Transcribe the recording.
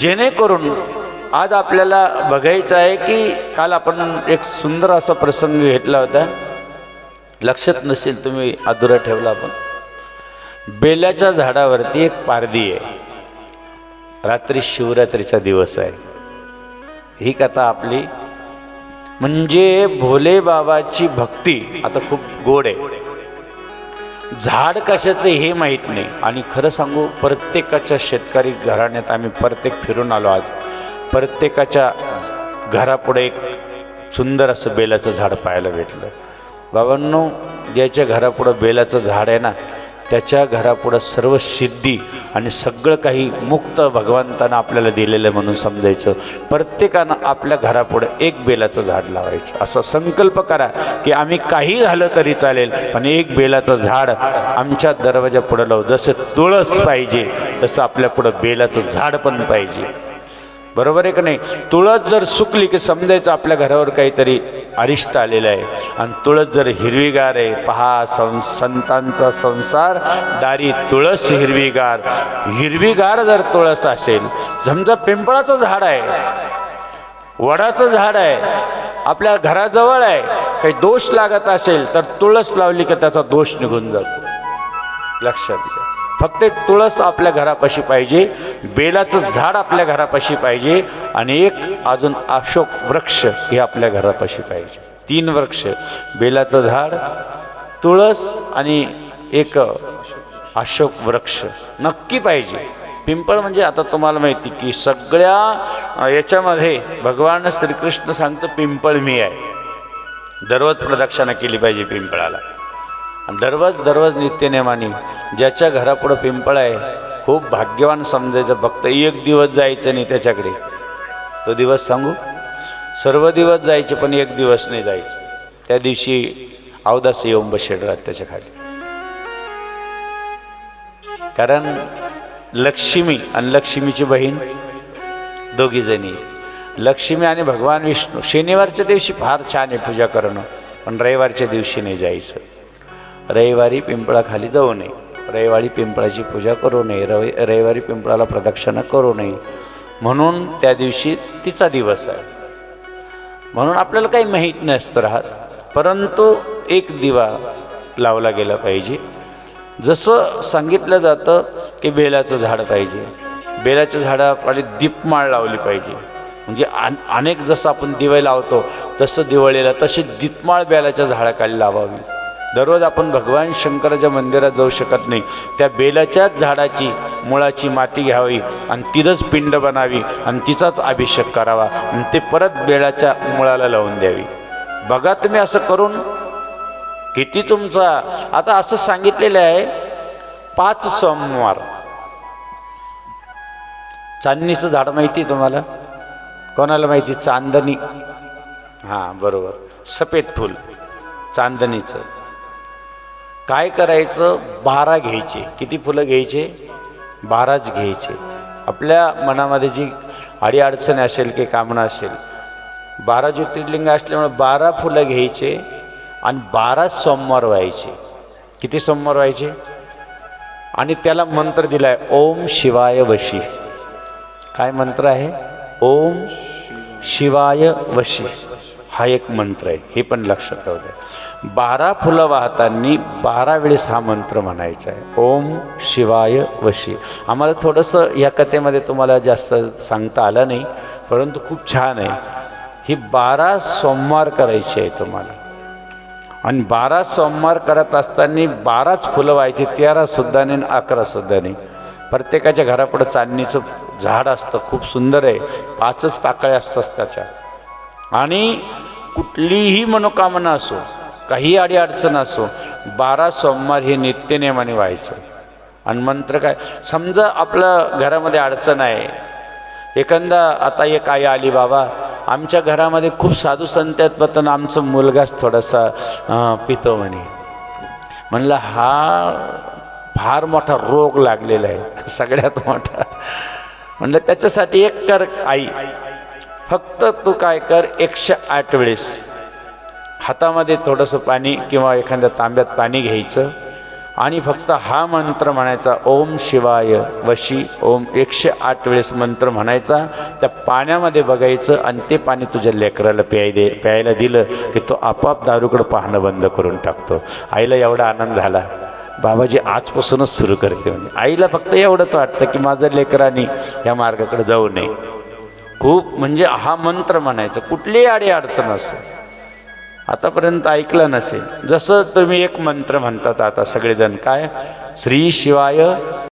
जेणेकरून आज आपल्याला बघायचं आहे की काल आपण एक सुंदर असा प्रसंग घेतला होता. लक्षात नसेल तुम्ही अधुरा ठेवला आपण बेल्याच्या झाडावरती एक पारदी आहे. रात्री शिवरात्रीचा दिवस आहे. ही कथा आपली. म्हणजे भोले बाबाची भक्ती आता खूप गोड आहे. झाड कशाचं हे माहीत नाही. आणि खरं सांगू प्रत्येकाच्या शेतकरी घराण्यात आम्ही प्रत्येक फिरून आलो आज. प्रत्येकाच्या घरापुढे एक सुंदर असं बेलाचं झाड पाहायला भेटलं. बाबांनो ज्याच्या घरापुढं बेलाचं झाड आहे ना त्याच्या घरापुढं सर्व सिद्धी आणि सगळं काही मुक्त भगवंतानं आपल्याला दिलेलं म्हणून समजायचं. प्रत्येकानं आपल्या घरापुढं एक बेलाचं झाड लावायचं. असं संकल्प करा की आम्ही काही झालं तरी चालेल पण एक बेलाचं झाड आमच्या दरवाजा पुढं लावू. जसं तुळस पाहिजे तसं आपल्या पुढं बेलाचं झाड पण पाहिजे. बरोबर आहे का नाही? तुळस जर सुकली की समजायचं आपल्या घरावर काहीतरी अरिष्ट आलेलं आहे. आणि तुळस जर हिरवीगार आहे पहा सं संतांचा संसार दारी तुळस हिरवीगार. हिरवीगार जर तुळस असेल समजा पिंपळाचं झाड आहे वडाचं झाड आहे आपल्या घराजवळ आहे काही दोष लागत असेल तर तुळस लावली की त्याचा दोष निघून जातो. लक्षात घ्या. फक्त एक तुळस आपल्या घरापाशी पाहिजे बेलाचं झाड आपल्या घरापाशी पाहिजे आणि एक अजून अशोक वृक्ष हे आपल्या घरापाशी पाहिजे. तीन वृक्ष बेलाचं झाड तुळस आणि एक अशोक वृक्ष नक्की पाहिजे. पिंपळ म्हणजे आता तुम्हाला माहिती की सगळ्या याच्यामध्ये भगवान श्रीकृष्ण सांगतं पिंपळ मी आहे. दररोज प्रदक्षिणा केली पाहिजे पिंपळाला. दररोज दररोज नित्यनेमाने ज्याच्या घरापुढं पिंपळ आहे खूप भाग्यवान समजायचं. फक्त एक दिवस जायचं नाही त्याच्याकडे. तो दिवस सांगू? सर्व दिवस जायचे पण एक दिवस नाही जायचं. त्या दिवशी अवदास येऊन बसेल राहत त्याच्याखाली. कारण लक्ष्मी आणि लक्ष्मीची बहीण दोघी जणी लक्ष्मी आणि भगवान विष्णू. शनिवारच्या दिवशी फार छान आहे पूजा करणं पण रविवारच्या दिवशी नाही जायचं. रविवारी पिंपळाखाली जाऊ नये. रविवारी पिंपळाची पूजा करू नये. रवि रविवारी पिंपळाला प्रदक्षिणा करू नये. म्हणून त्या दिवशी तिचा दिवस आहे. म्हणून आपल्याला काही माहीत नसतं राहत. परंतु एक दिवा लावला गेला पाहिजे. जसं सांगितलं जातं की बेलाचं झाड पाहिजे. बेलाच्या झाडाकडे दीपमाळ लावली पाहिजे. म्हणजे अन अनेक जसं आपण दिवे लावतो तसं दिवाळीला तशी दीपमाळ बेलाच्या झाडाखाली लावावी. दररोज आपण भगवान शंकराच्या मंदिरात जाऊ शकत नाही. त्या बेलाच्याच झाडाची मुळाची माती घ्यावी आणि तिथंच पिंड बनावी आणि तिचाच अभिषेक करावा आणि ते परत बेलाच्या मुळाला लावून द्यावी. बघा तुम्ही असं करून. किती तुमचा आता असं सांगितलेलं आहे पाच सोमवार. चांदणीचं झाड माहिती आहे तुम्हाला? कोणाला माहिती? चांदणी. हां बरोबर. सफेद फूल. चांदणीचं. काय करायचं? बारा घ्यायचे. किती फुलं घ्यायचे? बाराच घ्यायचे. आपल्या मनामध्ये जी अडीअडचणी असेल की कामना असेल बारा ज्योतिर्लिंग असल्यामुळे बारा फुलं घ्यायचे आणि बारा सोमवार व्हायचे. किती सोमवार व्हायचे? आणि त्याला मंत्र दिलाय ओम शिवाय वशी. काय मंत्र आहे? ओम शिवाय वशी. हा एक मंत्र आहे हे पण लक्षात राहू द्या. बारा फुलं वाहताना बारा वेळेस हा मंत्र म्हणायचा आहे. ओम शिवाय वशी. आम्हाला थोडंसं या कथेमध्ये तुम्हाला जास्त सांगता आलं नाही परंतु खूप छान आहे. ही बारा सोमवार करायची आहे तुम्हाला. आणि बारा सोमवार करत असताना बाराच फुलं व्हायची तेरा सुद्धा नाही आणि अकरा सुद्धा नाही. प्रत्येकाच्या घरापुढं चांदणीचं झाड असतं खूप सुंदर आहे. पाचच पाकळ्या असतात त्याच्या. आणि कुठलीही मनोकामना असो काही अडीअडचण असो बारा सोमवार हे नित्यनेमाने व्हायचं. आणि मंत्र काय? समजा आपलं घरामध्ये अडचण आहे. एखादा आता एक आई आली बाबा आमच्या घरामध्ये खूप साधू संत आहेत पण आमचा मुलगाच थोडासा पितो म्हणे. म्हणलं हा फार मोठा रोग लागलेला आहे सगळ्यात मोठा. म्हणलं त्याच्यासाठी एक कर आई फक्त तू काय कर एकशे आठ वेळेस. हातामध्ये थोडंसं पाणी किंवा एखाद्या तांब्यात पाणी घ्यायचं. आणि फक्त हा मंत्र म्हणायचा ओम शिवाय वशी ओम एकशे आठ वेळेस मंत्र म्हणायचा. त्या पाण्यामध्ये बघायचं आणि ते पाणी तुझ्या लेकराला प्याय दे प्यायला दिलं की तो आपोआप दारूकडं पाहणं बंद करून टाकतो. आईला एवढा आनंद झाला. बाबाजी आजपासूनच सुरू करते म्हणजे आईला फक्त एवढंच वाटतं की माझं लेकरांनी या मार्गाकडे जाऊ नये. खूप म्हणजे हा मंत्र म्हणायचं कुठलीही आडी अडचण असो. आतापर्यंत ऐकलं नसेल. जसं तुम्ही एक मंत्र म्हणतात आता सगळेजण काय? श्री शिवाय